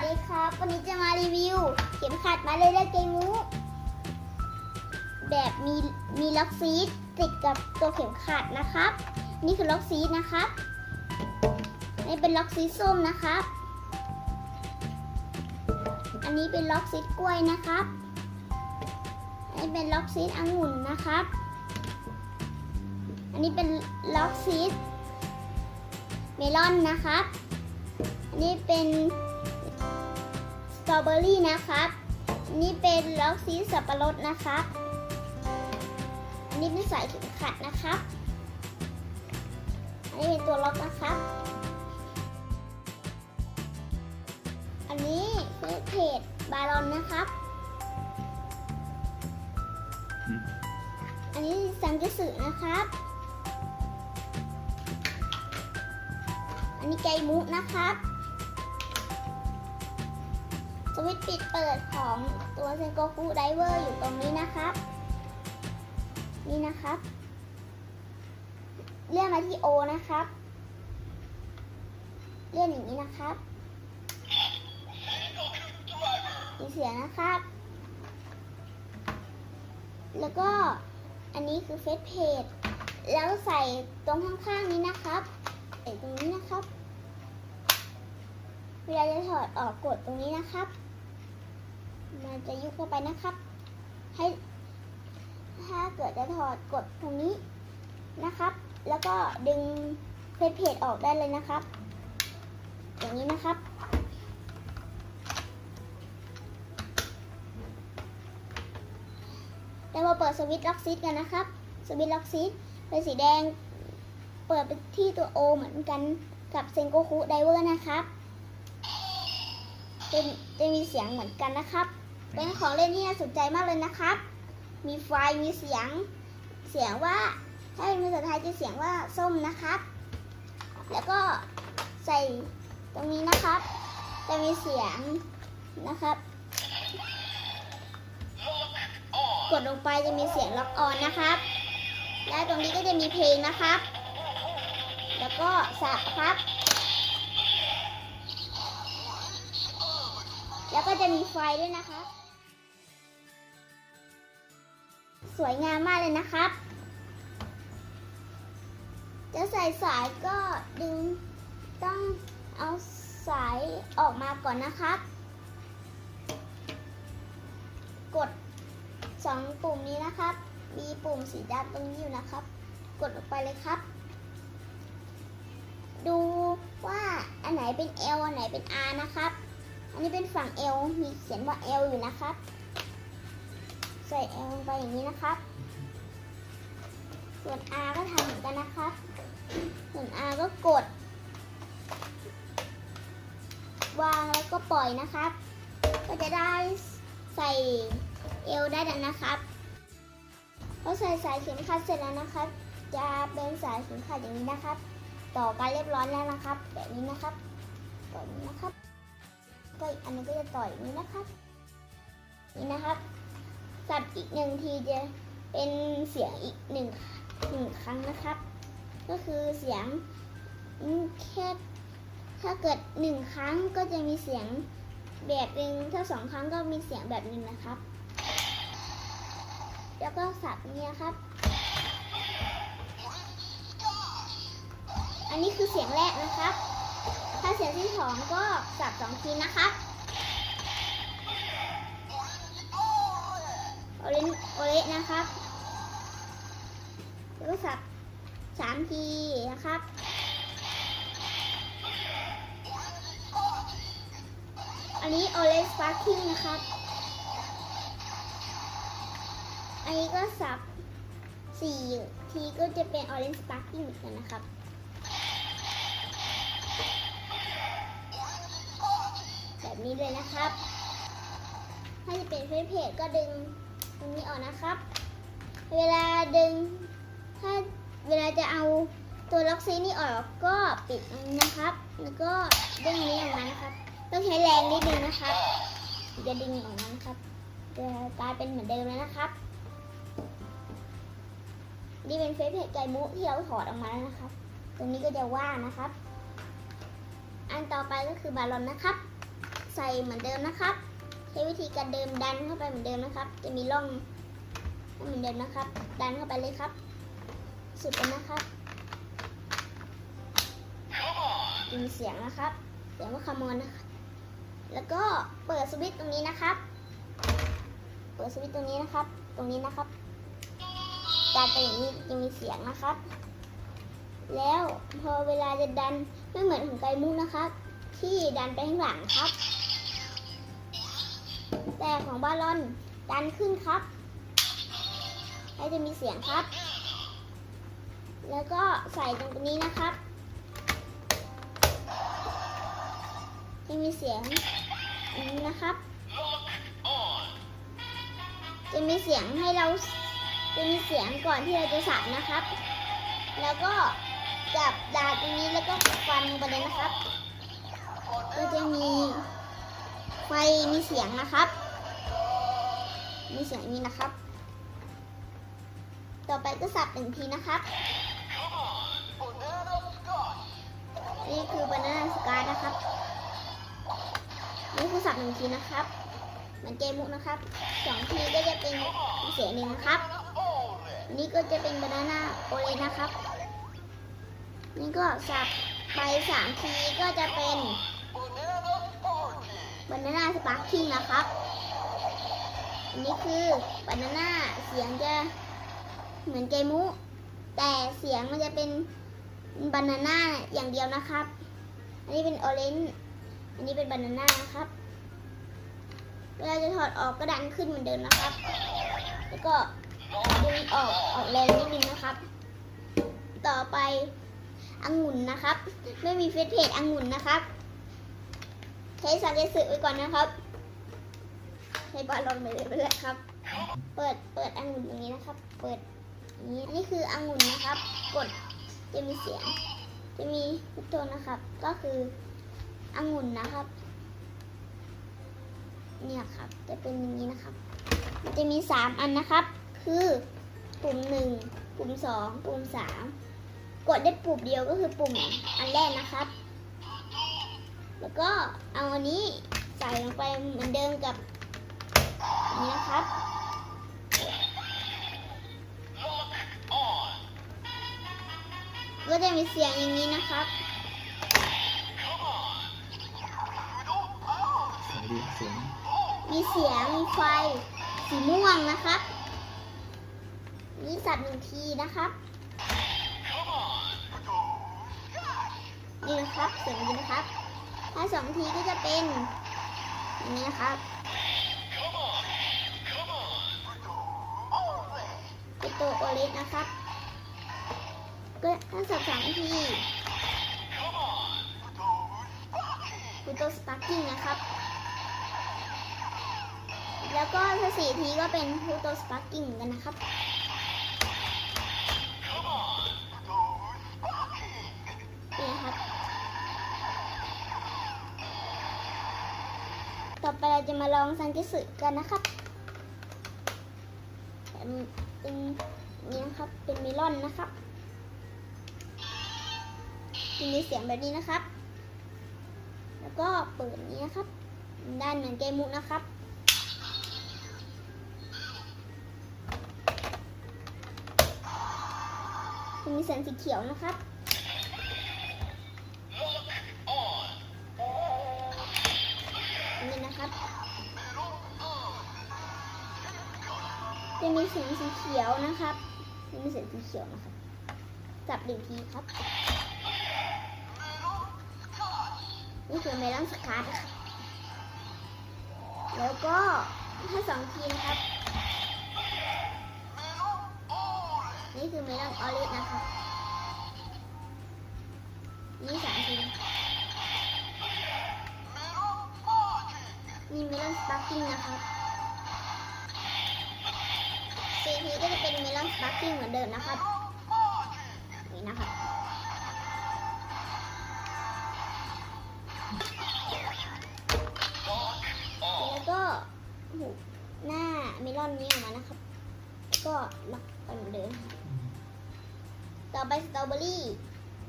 วัสดีครับ วันนี้จะมารีวิว เข็มขัดมาเลยเกมูแบบมีมีล็อกซีดติดกับตัวเข็มขัดนะครับ นี่คือล็อกซีดนะครับนี่เป็นล็อกซีดส้มนะครับ อันนี้เป็นล็อกซีดกล้วยนะครับอันนี้เป็นล็อกซีดองุ่นนะครับ อันนี้เป็นล็อกซีดเมลอนนะครับ อันนี้เป็น ตรอเบอรี่นะครับนนี้เป็นล็อกซีสับปะรดนะครับอันนี้เป็นสายเข็มขัดนะครับ อันนี้เป็นตัวล็อกนะครับ อันนี้เป็นเพจบารอนนะครับ อันนี้ซังกสึนะครับ อันนี้ไกมุนะครับ วิตช์ปิดเปิดของตัวเซนโกคุไดเวอร์อยู่ตรงนี้นะครับ นี่นะครับ เลื่อนมาที่โอนะครับ เลื่อนอย่างนี้นะครับมีเสียงนะครับ แล้วก็อันนี้คือเฟซเพจแล้วใส่ตรงข้างๆนี้นะครับใส่ตรงนี้นะครับ เวลาจะถอดออกกดตรงนี้นะครับ มันจะยุบเข้าไปนะครับ ให้ถ้าเกิดจะถอดกดตรงนี้นะครับ แล้วก็ดึงเฟซเพจออกได้เลยนะครับ อย่างนี้นะครับเรามาเปิดสวิตช์ล็อกซิสกันนะครับ สวิตช์ล็อกซิสเป็นสีแดง เปิดไปที่ตัว O เหมือนกันกับเซนโกคุไดเวอร์นะครับจะจะมีเสียงเหมือนกันนะครับ เป็นของเล่นที่น่าสนใจมากเลยนะครับ มีไฟมีเสียง เสียงว่าถ้าเป็นภาษาไทยจะเสียงว่าส้มนะครับ แล้วก็ใส่ตรงนี้นะครับ จะมีเสียงนะครับ กดลงไปจะมีเสียงล็อกออนนะครับ และตรงนี้ก็จะมีเพลงนะครับ แล้วก็สับครับ แล้วก็จะมีไฟด้วยนะครั สวยงามมากเลยนะครับ จะใส่สายก็ดึงต้องเอาสายออกมาก่อนนะครับ กดสองปุ่มนี้นะครับ มีปุ่มสีดำตรงนี้อยู่นะครับ กดลงไปเลยครับ ดูว่าอันไหนเป็น L อันไหนเป็น R นะครับ อันนี้เป็นฝั่ง L มีเขียนว่า L อยู่นะครับ ใส่ L ลงไปอย่างนี้นะครับ ส่วน R ก็ทำเหมือนกันนะครับ ส่วน R ก็กด วางแล้วก็ปล่อยนะครับ ก็จะได้ใส่เอวได้แล้วนะครับพอใส่สายเข็มขัดเสร็จแล้วนะครับ จะเป็นสายเข็มขัดอย่างนี้นะครับ ต่อกันเรียบร้อยแล้วนะครับ แบบนี้นะครับต่ออย่างนี้นะครับ ก็อีกอันนึงก็จะต่ออย่างนี้นะครับ นี่นะครับ สับอีกหนึ่งทีจะเป็นเสียงอีกหนึ่งหนึ่งครั้งนะครับ ก็คือเสียงแค่ถ้าเกิดหนึ่งครั้งก็จะมีเสียงแบบหนึ่งถ้าสองครั้งก็มีเสียงแบบหนึ่งนะครับ แล้วก็สับเนี้นะครับ อันนี้คือเสียงแรกนะครับ ถ้าเสียงที่สองก็สับสองทีนะครับ โอเลนะครับแล้วก็สับสามทีนะครับอันนี้โอเลสปาร์คิงนะครับอันนี้ก็สับสี่ทีก็จะเป็น Orange Sparkling เหมือนกันนะครับ แบบนี้เลยนะครับ ถ้าจะเป็นเฟซเพจก็ดึง ตรงนี้ออกนะครับ เวลาดึงถ้าเวลาจะเอาตัวล็อกซีนี่ออกก็ปิดนี้นะครับ แล้วก็ดึงอันนี้ออกมานะครับ ต้องใช้แรงนิดนึงนะครับจะดึงออกมานะครับจะกลายเป็นเหมือนเดิมแล้วนะครับนี่เป็นเฟซเพจไก่มุที่เราถอดออกมาแล้วนะครับ ตรงนี้ก็จะว่างนะครับ อันต่อไปก็คือบาลอนนะครับ ใส่เหมือนเดิมนะครับ ใช้วิธีการเดิมดันเข้าไปเหมือนเดิมนะครับ จะมีร่องเหมือนเดิมนะครับ ดันเข้าไปเลยครับ สุดเลยนะครับมีเสียงนะครับ เสียงว่าคำมอนนะครับ แล้วก็เปิดสวิตช์ตรงนี้นะครับ เปิดสวิตช์ตรงนี้นะครับ ตรงนี้นะครับการเป็นอย่างนี้จะมีเสียงนะครับ แล้วพอเวลาจะดันไม่เหมือนของไกมุกนะครับ ที่ดันไปข้างหลังครับ แต่ของบาลอนดันขึ้นครับแล้วจะมีเสียงครับ แล้วก็ใส่ตรงนี้นะครับจะมีเสียงนนะครับ จะมีเสียงให้เราจะมีเสียงก่อนที่เราจะสานนะครับ แล้วก็จับดาบตรงนี้แล้วก็ฟันไปเลยนะครับ ก็จะมีไฟมีเสียงนะครับ มีเสียงนี้นะครับ ต่อไปก็สับหนึ่งทีนะครับนี่คือบานานาสการ์นะครับ นี่คือสับหนึ่งทีนะครับ เหมือนเกมมุกนะครับสองทีก็จะเป็นเสียงหนึ่งนะครับ นี่ก็จะเป็นบานาน่าโอเลนะครับ นี่ก็สับไปสามทีก็จะเป็นบานาน่าสปาร์คิงนะครับ อันนี้คือบานาน่าเสียงจะเหมือนเกมุ แต่เสียงมันจะเป็นบานาน่าอย่างเดียวนะครับ อันนี้เป็นออเรนจ์อันนี้เป็นบานาน่านะครับ เวลาจะถอดออกก็ดันขึ้นเหมือนเดิมนะครับ แล้วก็ดึงออกออกแรงนิดนึงนะครับ ต่อไปองุ่นนะครับ ไม่มีเฟซเพจองุ่นนะครับ ใช้สังเกตสื่อไว้ก่อนนะครับ ใช้บอลลอนไปเลยไปเลยครับ เปิดเปิดองุ่นอย่างนี้นะครับ เปิดนี้นนี้คือองุ่นนะครับ กดจะมีเสียง จะมีพุทโธนะครับ ก็คือองุ่นนะครับ เนี่ยครับ จะเป็นอย่างนี้นะครับ มันจะมีสามอันนะครับ คือปุ่มหนึ่งปุ่มสองปุ่มสามกดได้ปุ่มเดียวก็คือปุ่มอันแรกนะครับ แล้วก็เอาอันนี้ใส่ลงไปเหมือนเดิมกับ นี้นะครับก็จะมีเสียงอย่างนี้นะครับสายดีเสียง มีเสียง มีไฟ สีม่วงนะครับนี่สับหนึ่งทีนะครับนี่นะครับเสียงนี้นะครับ ถ้าสองทีก็จะเป็นอย่างนี้นะครับ เป็น ตัวโอเลสนะครับ ก็ถ้าสับสามทีเป็นตัวสปาร์กิ้งนะครับ แล้วก็ถ้าสี่ทีก็เป็นพูโตสปาร์กิ้งกันนะครับนี่ครับ ต่อไปเราจะมาลองซังกิสึกันนะครับ เป็นเป็นนี่นะครับ เป็นเมลอนนะครับจะมีเสียงแบบนี้นะครับ แล้วก็เปิดนี้นะครับ ด้านเหมือนเกมมุกนะครับ จะมีเสงสีเขียวนะครับ สงสีเขียวนะครับจะมีแสงสีเขียวนะครับ จับหนึ่งทีครับ นี่คือเมลอนสกัดแล้วก็ถ้าสองทีนะครับ นี่คือเมลอนออริสนะครับนี่สามทีนี่เมลอนสปาร์กิ้งนะครับ สี่ทีก็จะเป็นเมลอนสปาร์กิ้งเหมือนเดิมนะครับ นี่นะครับแล้วก็หน้าเมลอนนี้ออกมานะครับ ก็ล็อกเหมือนเดิม ต่อไปสตรอเบอรี่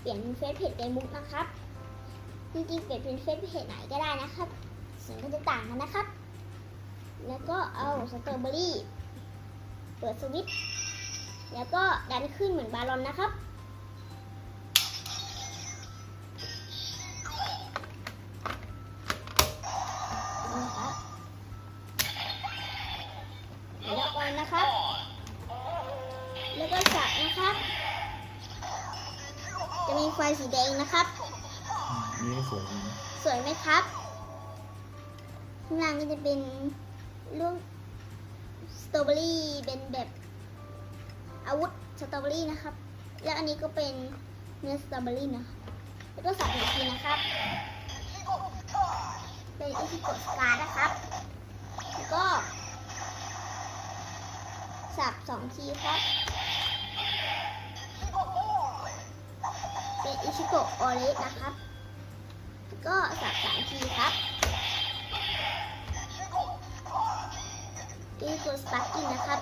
เปลี่ยนเฟซเพจเฟซบุ๊กนะครับ จริงๆเปลี่ยนเป็นเฟซเพจไหนก็ได้นะครับสีก็จะต่างกันนะครับ แล้วก็เอาสตรอเบอรี่ เปิดสวิตช์แล้วก็ดันขึ้นเหมือนบาลอนนะครับนี่ครับแล้วก่อนนะครับ แล้วก็สับนะครับ จะมีไฟสีแดงนะครับอืมนี่ก็สวยดีนะสวยไหมครับข้างล่างก็จะเป็นลูก สตรอเบอรี่เป็นแบบอาวุธสตรอเบอรี่นะครับ แล้วอันนี้ก็เป็นเนื้อสตรอเบอรี่นะแล้วก็สับอีกทีนะครับ เป็นอิชิโกะสการนะครับ แล้วก็ สับสองทีครับ เป็นอิชิโกะออเรสนะครับ แล้วก็สับสามทีครับ อิชิโกะสปาร์กิ้งนะครับ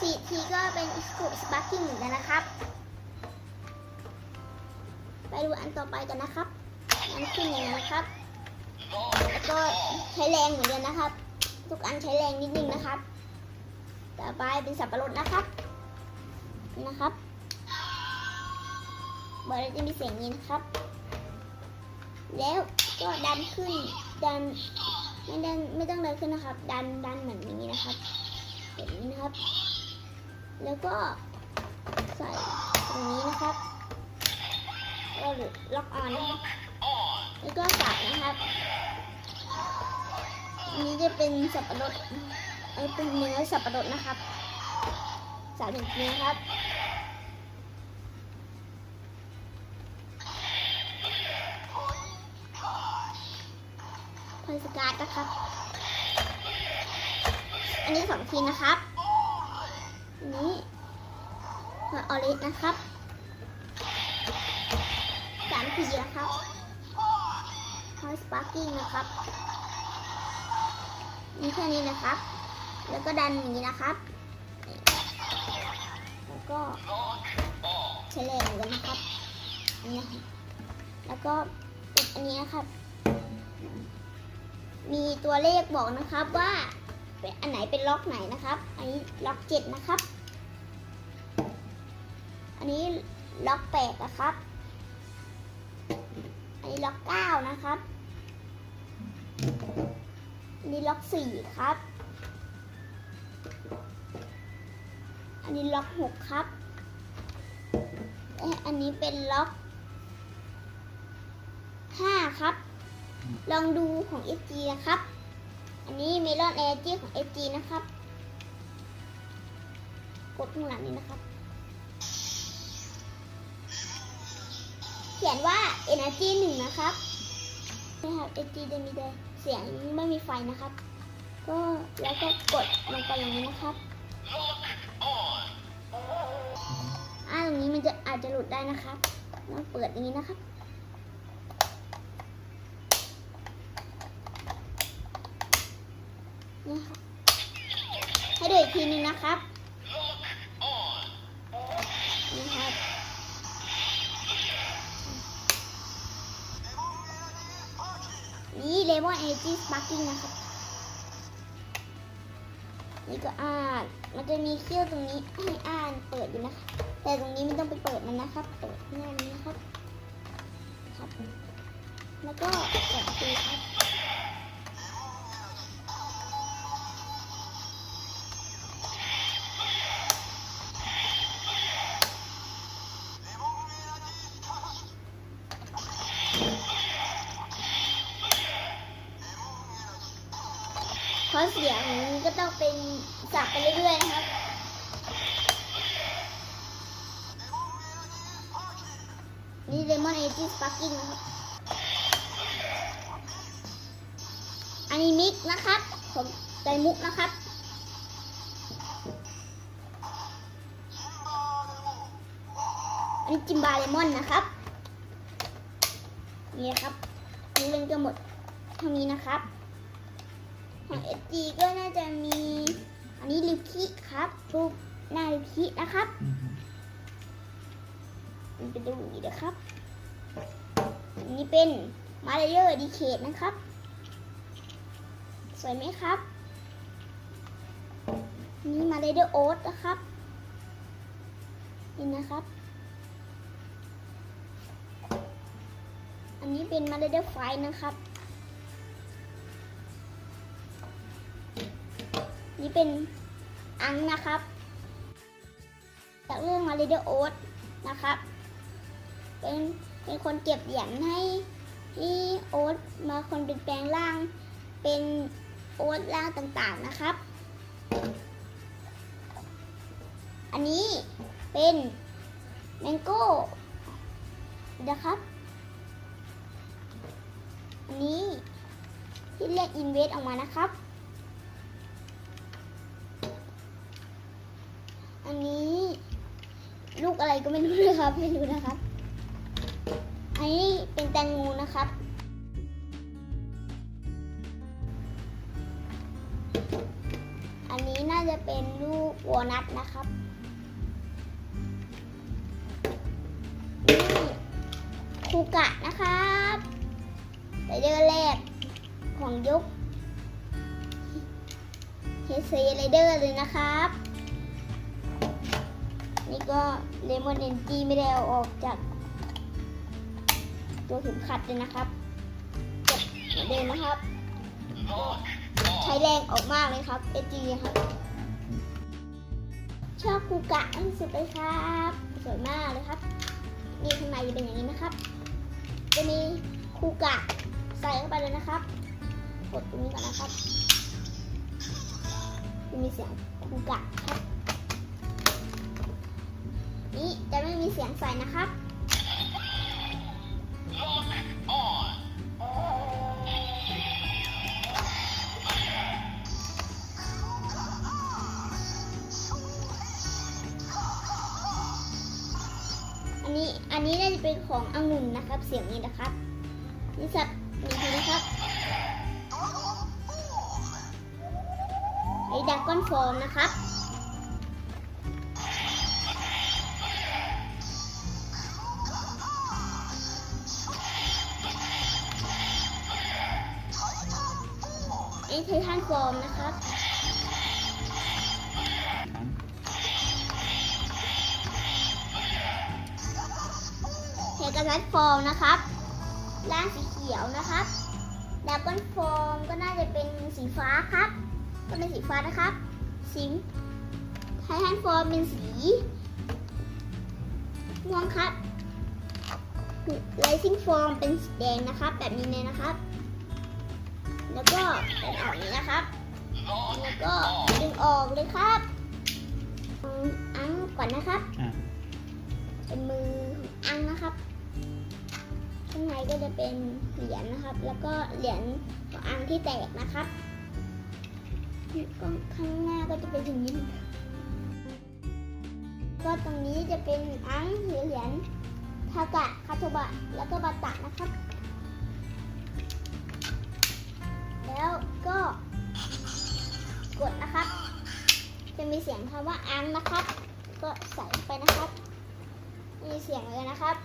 สี่ทีก็เป็นอิชิโกะสปาร์กิ้งเหมือนกันนะครับ ไปดูอันต่อไปกันนะครับอันขึ้นอย่างนี้นะครับ แล้วก็ใช้แรงเหมือนกันนะครับ ทุกอันใช้แรงนิดนึงนะครับ ต่อไปเป็นสับปะรดนะครับ นะครับเบอร์จะมีเสียงนี้นะครับ แล้วก็ดันขึ้นดัน ไม่ดันไม่ต้องดันขึ้นนะครับ ดันดันเหมือนนี้นะครับแบบนี้นะครับ แล้วก็ใส่ตรงนี้นะครับเราล็อกออนนะครับแล้วก็ใสับนะครับอันนี้จะเป็นสับปะรดเออเป็นเนื้อสับปะรดนะครับสามหนึ่งทีนะครับ สการ์ดนะครับ อันนี้สองทีนะครับอันนี้พอยออริสนะครับสามทีนะครับพอยสปาร์กิ้งนะครับนี่แค่นี้นะครับ แล้วก็ดันอย่างนี้นะครับ แล้วก็แรงเหมือนกันนะครับนนี้นะครับแล้วก็ปิดอันนี้นะครับ มีตัวเลขบอกนะครับว่าอันไหนเป็นล็อกไหนนะครับ อันนี้ล็อกเจ็ดนะครับ อันนี้ล็อกแปดนะครับ อันนี้ล็อกเก้านะครับอันนี้ล็อกสี่ครับ อันนี้ล็อกหกครับเอ๊ะอันนี้เป็นล็อกห้าครับ ลองดูของ FG นะครับ อันนี้เมลอนเอเจของ FG นะครับ กดข้างหลังนี้นะครับ เขียนว่า Energy หนึ่งนะครับนะครับ FG จะมีแต่เสียงไม่มีไฟนะครับ ก็แล้วก็กดลงไปอย่างนี้นะครับอ่าตรงนี้มันจะอาจจะหลุดได้นะครับต้องเปิดอย่างนี้นะครับ นี่ครับให้ดูอีกทีนึงนะครับนี่ครับนี่เลมอนเอจิสปาร์กิ้งนะครับนี่ก็อ่าน มันจะมีเขี้ยวตรงนี้ให้อ่านเปิดอยู่นะคะ แต่ตรงนี้ไม่ต้องไปเปิดมันนะครับ เปิดข้างหน้านี้นะครับ ครับ แล้วก็กดดูครับ นี่เลมอนเอจิสปาร์กิ้งนะครับ อันนี้มิกนะครับ ผมใจมุกนะครับอันนี้จิมบาเลมอนนะครับ นี่ครับนี่เล่นก็หมดเท่านี้นะครับ ของเอจีก็น่าจะมี อันนี้ลิวคิครับรูปหน้าลิวคินะครับ มันเป็นดูอย่างนี้นะครับนนี้เป็นมาเลเยอร์ดีเคทนะครับ สวยไหมครับ นี่มาเลเดอร์โอ๊ตนะครับ นี่นะครับ อันนี้เป็นมาเลเดอร์ไฟนะครับ นี่เป็นอังนะครับ จากเรื่องมาเลเดอร์โอ๊ตนะครับ เป็นเป็นคนเก็บเหรียญให้ที่โอ๊ตมาคนเป็นแปลงร่าง เป็นโอ๊ตร่างต่างๆนะครับ อันนี้เป็นแมงโก้นะครับ อันนี้ที่เรียกอินเวสออกมานะครับ อันนี้ลูกอะไรก็ไม่รู้นะครับ ไม่รู้นะครับ อันนี้เป็นแตงโมนะครับ อันนี้น่าจะเป็นลูกวอลนัทนะครับนี่คูกะนะครับไรเดอร์แรกของยุคเฮเซไรเดอร์เลยนะครับ นี่ก็เลมอนเอนจีไม่ได้เอาออกจาก ตัวเข็มขัดเลยนะครับเก็บเหมือนเดิมนะครับ ใช้แรงออกมากเลยครับเอจีครับ ชอบคูกะที่สุดเลยครับ สวยมากเลยครับ นี่ข้างในจะเป็นอย่างนี้นะครับ จะมีคูกะใส่เข้าไปเลยนะครับ กดตรงนี้ก่อนนะครับจะมีเสียงคูกะครับ นี่จะไม่มีเสียงใส่นะครับ ขององุ่นนะครับ เสียงนี้นะครับนี่สับนี่คือนะครับไอ้ดักก้อนฟอร์มนะครับ กาซัสฟอร์มนะครับร่างสีเขียวนะครับดับเบิลฟอร์มก็น่าจะเป็นสีฟ้าครับก็เป็นสีฟ้านะครับสีไททันฟอร์มเป็นสีม่วงครับไลซิ่งฟอร์มเป็นสีแดงนะครับ แบบนี้เลยนะครับ แล้วก็เป็นออกนี้นะครับ แล้วก็ดึงออกเลยครับเอาอังก่อนนะครับอะเป็นมือของอังนะครับ ข้างในก็จะเป็นเหรียญนะครับ แล้วก็เหรียญองอังที่แตกนะครับก็ข้างหน้าก็จะเป็นอย่างนี้ ก็ตรงนี้จะเป็นอังหรือเหรียญทากะคาโทบะ แล้วก็บาตะนะครับ แล้วก็กดนะครับ จะมีเสียงคำว่าอังนะครับ ก็ใส่ไปนะครับ มีเสียงเลยนะครับ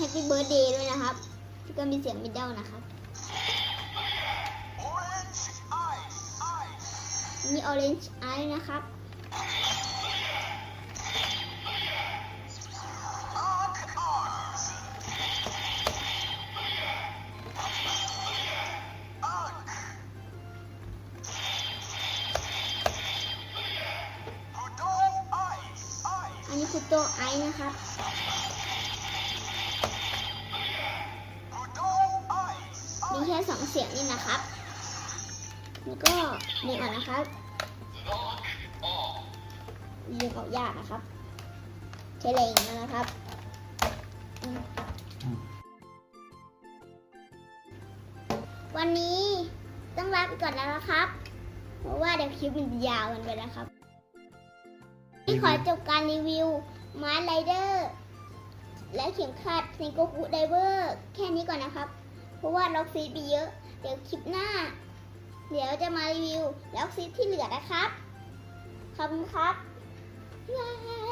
มีคำว่า Happy Birthday ด้วยนะครับแล้วก็มีเสียงมิดเดิลนะครับมี Orange Eye นะครับ ยิงออกยากนะครับใช้แรงนะนะครับวันนี้ต้องลาไปก่อนแล้วนะครับ เพราะว่าเดี๋ยวคลิปมันยาวกันไปแล้วครับที่ขอจบการรีวิวมาร์ไรเดอร์และเข็มขัดเซนโกคุไดเวอร์แค่นี้ก่อนนะครับ เพราะว่าล็อกซีดไปเยอะ เดี๋ยวคลิปหน้า เดี๋ยวจะมารีวิวล็อกซีดที่เหลือนะครับ ขอบคุณครับ 我。